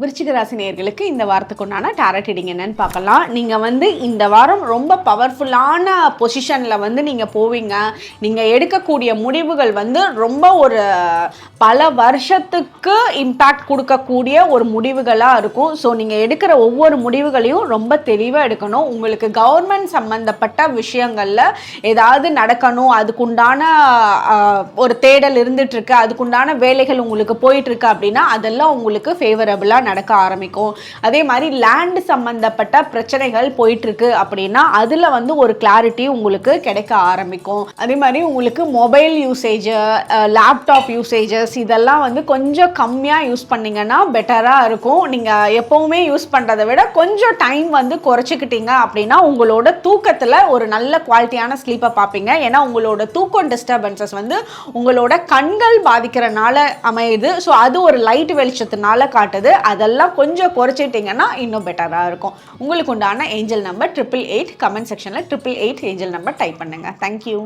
விருச்சிக ராசி இந்த வாரத்துக்கு உண்டான டேரட் ரீடிங் என்னன்னு பார்க்கலாம். நீங்கள் வந்து இந்த வாரம் ரொம்ப பவர்ஃபுல்லான பொசிஷனில் வந்து நீங்கள் போவீங்க. நீங்கள் எடுக்கக்கூடிய முடிவுகள் வந்து ரொம்ப ஒரு பல வருஷத்துக்கு இம்பேக்ட் கொடுக்கக்கூடிய ஒரு முடிவுகளாக இருக்கும். ஸோ நீங்கள் எடுக்கிற ஒவ்வொரு முடிவுகளையும் ரொம்ப தெளிவாக எடுக்கணும். உங்களுக்கு கவர்மெண்ட் சம்மந்தப்பட்ட விஷயங்களில் ஏதாவது நடக்கணும். அதுக்குண்டான ஒரு தேடல் இருந்துகிட்ருக்கு அதுக்குண்டான வேலைகள் உங்களுக்கு போயிட்டுருக்கு அப்படின்னா அதெல்லாம் உங்களுக்கு ஃபேவரபுளாக நடக்க ஆரம்பிக்கும். அதே மாதிரி லேண்ட் சம்பந்தப்பட்ட பிரச்சனைகள் போயிட்டு இருக்கு அப்படின்னா அதில் வந்து ஒரு கிளாரிட்டி உங்களுக்கு கிடைக்க ஆரம்பிக்கும். அதே மாதிரி உங்களுக்கு மொபைல் யூசேஜ் லேப்டாப் யூசேஜஸ் இதெல்லாம் வந்து கொஞ்சம் கம்மியாக யூஸ் பண்ணீங்கன்னா பெட்டராக இருக்கும். நீங்கள் எப்போவுமே யூஸ் பண்ணுறதை விட கொஞ்சம் டைம் வந்து குறைச்சிக்கிட்டீங்க அப்படின்னா உங்களோட தூக்கத்தில் ஒரு நல்ல குவாலிட்டியான ஸ்லீப்பை பார்ப்பீங்க. ஏன்னா உங்களோட தூக்கம் டிஸ்டர்பன்சஸ் வந்து உங்களோட கண்கள் பாதிக்கிறனால அமையுது. ஸோ அது ஒரு லைட் வெளிச்சத்தினால காட்டுது. அதெல்லாம் கொஞ்சம் குறைச்சிட்டிங்கன்னா இன்னும் பெட்டராக இருக்கும். உங்களுக்கு உண்டான angel number triple eight comment செக்ஷனில் triple eight angel number type பண்ணுங்கள் தேங்க்யூ